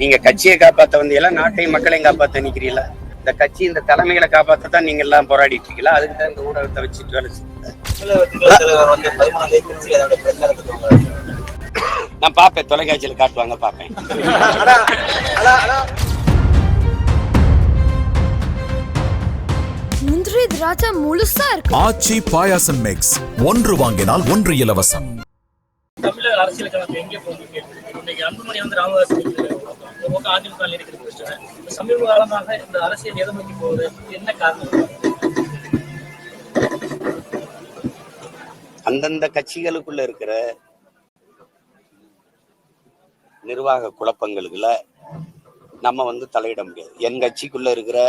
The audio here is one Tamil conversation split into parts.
நீங்க கட்சியை காப்பாத்த வந்தீங்களா? நாட்டையும் மக்களையும் காப்பாத்த நிக்கிறீங்களா? இந்த கட்சி இந்த தலைமைகளை காப்பாத்த தான் நீங்க எல்லாம் போராடிட்டு இருக்கீங்களா? அதுக்கு தான் இந்த ஊடகத்தை வச்சுட்டு வேலை நான் பார்ப்பேன். தொலைக்காட்சியில் காட்டுவாங்க பார்ப்பேன். முந்திரி திராட்சை முழுசா இருக்கு. ஆச்சி பாயாசம் மிக்ஸ் ஒன்று வாங்கினால் ஒன்று இலவசம். தமிழக அரசியல் களம் எங்கே போகுது இன்னைக்கு அன்புமணி வந்து ராமதாஸ் ஒரு பக்கம் அதிமுக இருக்கிற பிரச்சனை. சமீப காலமாக இந்த அரசியல் எதை நோக்கி போகுது? என்ன காரணம்? அந்தந்த கட்சிகளுக்குள்ள இருக்கிற நிர்வாக குழப்பங்களுக்குள்ள நம்ம வந்து தலையிட முடியாது. என் கட்சிக்குள்ள இருக்கிற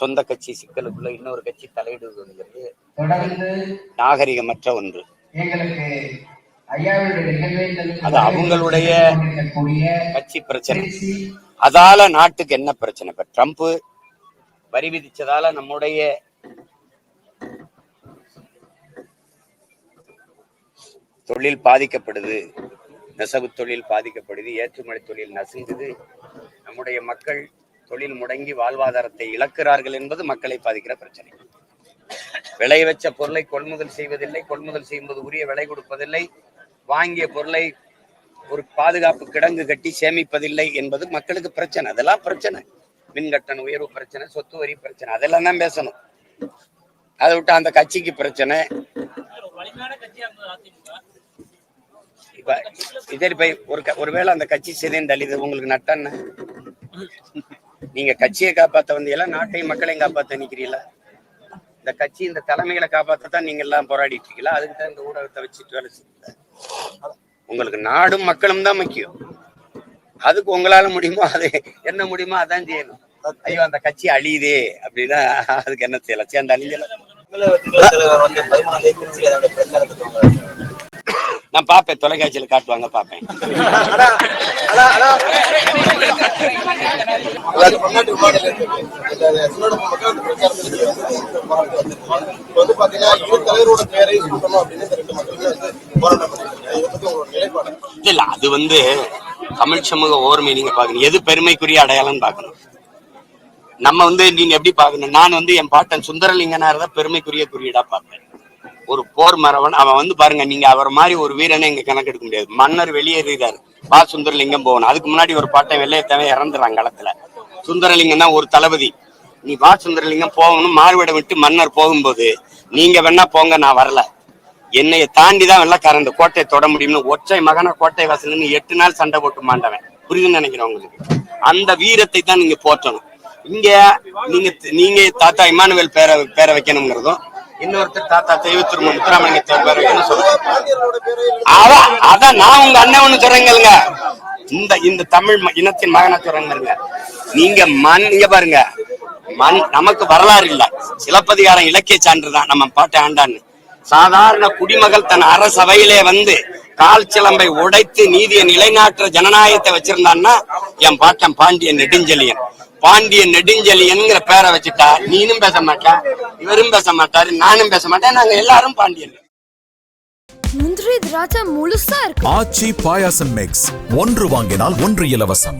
சொந்த கட்சி சிக்கலுக்குள்ள இன்னொரு கட்சி தலையிடுவதுங்கிறது நாகரிகமற்ற ஒன்று. எங்களுக்கு அது அவங்களுடைய கட்சி பிரச்சனை. அதால நாட்டுக்கு என்ன பிரச்சனை? இப்ப ட்ரம்ப் வரி விதிச்சதால நம்முடைய தொழில் பாதிக்கப்படுது நெசவு தொழில் பாதிக்கப்படுது ஏற்றுமதி தொழில் நசுங்குது. நம்முடைய மக்கள் தொழில் முடங்கி வாழ்வாதாரத்தை இழக்கிறார்கள் என்பது மக்களை பாதிக்கிற பிரச்சனை. விளை வச்ச பொருளை கொள்முதல் செய்வதில்லை. கொள்முதல் செய்யும்போது உரிய விலை கொடுப்பதில்லை. வாங்கிய பொருளை ஒரு பாதுகாப்பு கிடங்கு கட்டி சேமிப்பதில்லை என்பது மக்களுக்கு பிரச்சனை. அதெல்லாம் பிரச்சனை. மின் கட்டண உயர்வு பிரச்சனை சொத்து வரி பிரச்சனை. அதெல்லாம் தான் பேசணும். அதை விட்டு அந்த கட்சிக்கு பிரச்சனை. இப்ப இதே இப்ப ஒரு க- ஒருவேளை அந்த கட்சி சிதைந்து இது உங்களுக்கு நட்டன்னு நீங்க கட்சியை காப்பாத்த வந்தீங்களா? நாட்டையும் மக்களையும் காப்பாத்த நிக்கிறீங்களா? இந்த கட்சி இந்த தலைமைகளை காப்பாத்த தான் நீங்க எல்லாம் போராடிட்டு இருக்கீங்களா? அதுக்கு தான் இந்த ஊடகத்தை வச்சுட்டு வேலை செய்யுங்க உங்களுக்கு நாடும் மக்களும் தான் முக்கியம். அதுக்கு உங்களால முடியுமோ அது என்ன முடியுமோ அதான் செய்யணும். ஐயோ அந்த கட்சி அழியுதே அப்படின்னா அதுக்கு என்ன செய்யலாம்? சேர்ந்து அழிஞ்சல பாப்பேன் தொலைக்காட்சியில காட்டுவாங்க பாப்பேன். இல்ல அது வந்து தமிழ் சமூக ஓர்மை நீங்க பாக்கணும் எது பெருமைக்குரிய அடையாளம்னு பாக்கணும் நம்ம வந்து நீங்க எப்படி பாக்கணும் நான் வந்து என் பாட்டன் சுந்தரலிங்கனார் தான் பெருமைக்குரிய குறியீடா பார்ப்பேன். ஒரு போர் மரவன் அவன் வந்து பாருங்க நீங்க அவர் மாதிரி ஒரு வீரனை இங்க கணக்கெடுக்க முடியாது. மன்னர் வெளியேறாரு பா சுந்தரலிங்கம் போகணும் அதுக்கு முன்னாடி ஒரு பாட்டை வெள்ளையத்தவன் இறந்துறான் களத்துல. சுந்தரலிங்கம் தான் ஒரு தளபதி. நீ பா சுந்தரலிங்கம் போகணும் மாறுவிடம் விட்டு மன்னர் போகும்போது நீங்க வேணா போங்க நான் வரல. என்னைய தாண்டி தான் வெள்ளக்காரன் இந்த கோட்டையை தொட முடியும்னு ஒற்றை மகன கோட்டை வாசல்னு எட்டு நாள் சண்டை போட்டு மாண்டவன். புரியுதுன்னு நினைக்கிறேன் உங்களுக்கு. அந்த வீரத்தை தான் நீங்க போற்றணும். இங்க நீங்க நீங்க தாத்தா இமானுவேல் பேர பேர வைக்கணுங்கிறதும் இன்னொருத்தர் தாத்தா முத்துராமலிங்க வைக்கணும் சொல்லுவாங்க பாண்டியர்களோட பேரை அதான் நான் உங்க அண்ணன் ஒண்ணு சொல்றேங்கல்ல இந்த இந்த தமிழ் இனத்தின் மகனை சொல்றேங்க நீங்க மண் இங்க பாருங்க. மண் நமக்கு வரலாறு இல்ல. சிலப்பதிகாரம் இலக்கிய சான்று தான். நம்ம பாட்டை ஆண்டான்னு. சாதாரண குடிமகள் தன் அரசவையிலே வந்து கால் சிலம்பை உடைத்து நீதியை நிலைநாட்டுற ஜனநாயகத்தை வச்சிருந்தான்னா என் பாட்டன் பாண்டியன் நெடுஞ்செழியன். பாண்டியன் நெடுஞ்செழியன்ங்கிற பேரை வச்சுட்டா நீனும் பேச மாட்டா இவரும் பேச மாட்டாரு நானும் பேச மாட்டேன் நாங்க எல்லாரும் பாண்டியன். முந்திரி திராட்சை முழுசா இருக்கு. ஆச்சி பாயாசம் மிக்ஸ் ஒன்று வாங்கினால் ஒன்று இலவசம்.